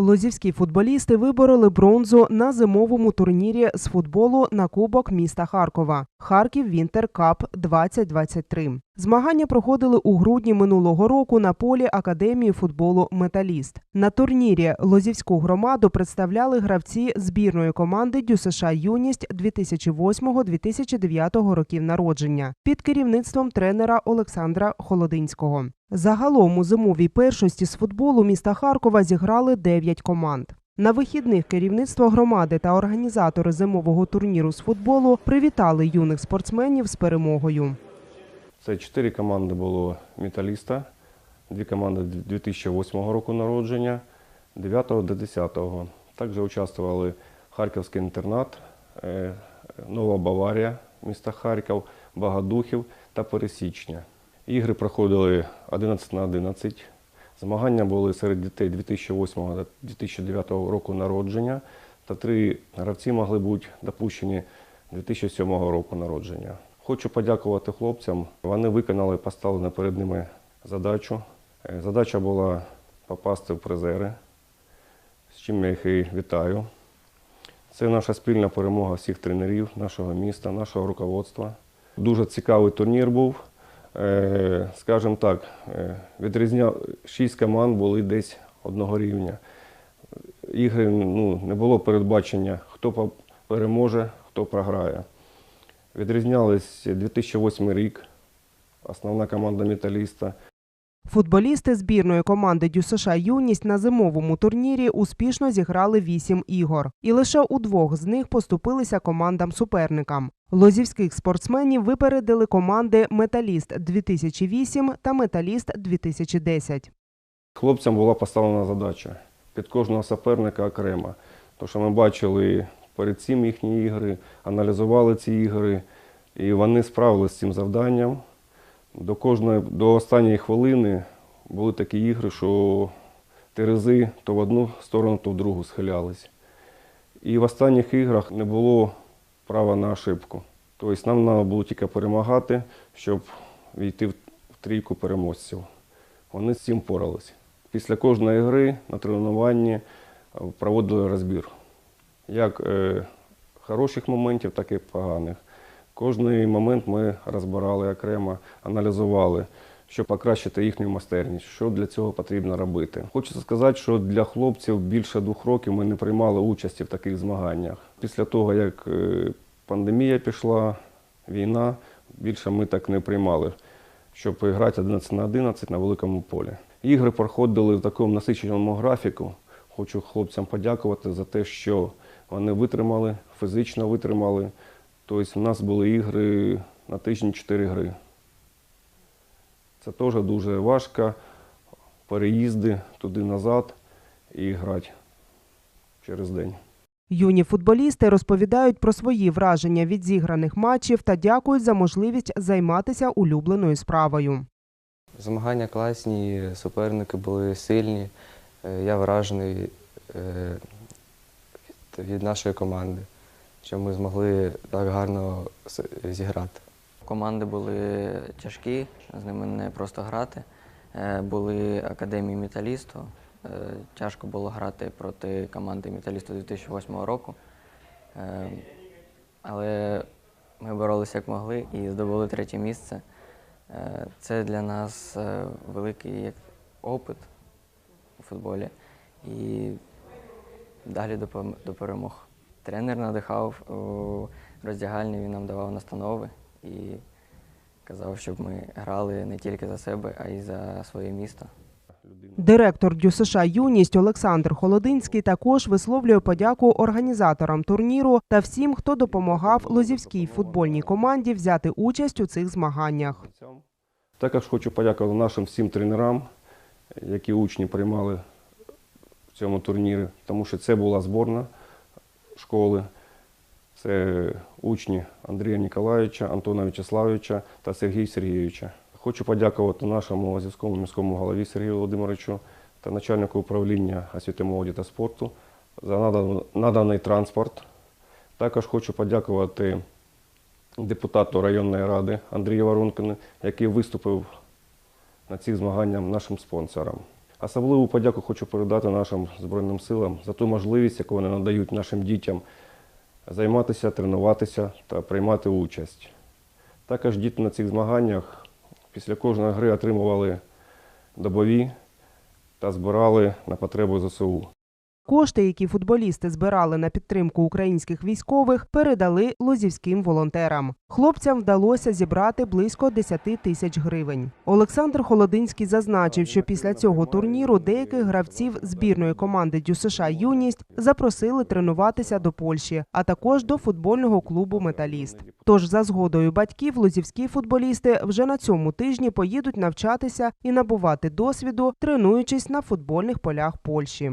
Лозівські футболісти вибороли бронзу на зимовому турнірі з футболу на Кубок міста Харкова Харків Вінтер Кап 2023. Змагання проходили у грудні минулого року на полі Академії футболу Металіст. На турнірі Лозівську громаду представляли гравці збірної команди ДЮСШ Юність 2008-2009 років народження під керівництвом тренера Олександра Холодинського. Загалом у зимовій першості з футболу міста Харкова зіграли 9 команд. На вихідних керівництво громади та організатори зимового турніру з футболу привітали юних спортсменів з перемогою. Це чотири команди було металіста, дві команди 2008 року народження, 9 до 10. Також участвували Харківський інтернат, е, Нова Баварія, міста Харків, Багадухів та Пересічня. Ігри проходили 11 на 11. Змагання були серед дітей 2008 2009 року народження, та три гравці могли бути допущені 2007 року народження. Хочу подякувати хлопцям. Вони виконали поставлену перед ними задачу. Е, Задача була попасти в призери, з чим я їх і вітаю. Це наша спільна перемога всіх тренерів нашого міста, нашого руководства. Дуже цікавий турнір був. Е, Скажімо так, е, відрізняв шість команд були десь одного рівня. Ігри ну, не було передбачення, хто переможе, хто програє. Відрізнялись 2008 рік, основна команда металіста. Футболісти збірної команди ДЮСШ Юність на зимовому турнірі успішно зіграли 8 ігор, і лише у двох з них поступилися командам-суперникам. Лозівських спортсменів випередили команди Металіст 2008 та Металіст 2010. Хлопцям була поставлена задача під кожного суперника окремо. Тому що ми бачили перед цим їхні ігри, аналізували ці ігри, і вони справилися з цим завданням. До кожної, до останньої хвилини були такі ігри, що терези то в одну сторону, то в другу схилялись. І в останніх іграх не було права на ошибку. Тобто нам треба було тільки перемагати, щоб війти в трійку переможців. Вони з цим впоралися. Після кожної гри на тренуванні проводили розбір. Як е, хороших моментів, так і поганих. Кожний момент ми розбирали окремо, аналізували, щоб покращити їхню майстерність, що для цього потрібно робити. Хочеться сказати, що для хлопців більше двох років ми не приймали участі в таких змаганнях. Після того, як е, пандемія пішла, війна, більше ми так не приймали, щоб грати 11 на 11 на великому полі. Ігри проходили в такому насиченому графіку. Хочу хлопцям подякувати за те, що вони витримали, фізично витримали. Тобто у нас були ігри на тиждень 4 гри. Це теж дуже важко. Переїзди туди-назад і грати через день. Юні футболісти розповідають про свої враження від зіграних матчів та дякують за можливість займатися улюбленою справою. Змагання класні, суперники були сильні. Е, Я вражений е, від- нашої команди, що ми змогли так гарно зіграти. Команди були тяжкі, з ними не просто грати. Е, Були академії металісту. Е, Тяжко було грати проти команди металісту 2008 року. Е, Але ми боролися як могли і здобули третє місце. Це для нас великий опит у футболі і далі до до перемог. Тренер надихав у роздягальні, він нам давав настанови і казав, щоб ми грали не тільки за себе, а й за своє місто. Директор ДЮСШ Юність Олександр Холодинський також висловлює подяку організаторам турніру та всім, хто допомагав лозівській футбольній команді взяти участь у цих змаганнях. Також хочу подякувати нашим всім тренерам, які учні приймали цьому турнірі, тому що це була зборна школи. Це учні Андрія Ніколаєвича, Антона В'ячеславовича та Сергія Сергійовича. Хочу подякувати нашому Лазівському міському голові Сергію Володимировичу та начальнику управління освіти молоді та спорту за наданий транспорт. Також хочу подякувати депутату районної ради Андрію Воронкину, який виступив на цих змаганнях нашим спонсорам. Особливу подяку хочу передати нашим Збройним силам за ту можливість, яку вони надають нашим дітям займатися, тренуватися та приймати участь. Також діти на цих змаганнях після кожної гри отримували добові та збирали на потребу ЗСУ. Кошти, які футболісти збирали на підтримку українських військових, передали лозівським волонтерам. Хлопцям вдалося зібрати близько 10 тисяч гривень. Олександр Холодинський зазначив, що після цього турніру деяких гравців збірної команди ДЮСШ Юність запросили тренуватися до Польщі, а також до футбольного клубу Металіст. Тож, за згодою батьків, лозівські футболісти вже на цьому тижні поїдуть навчатися і набувати досвіду, тренуючись на футбольних полях Польщі.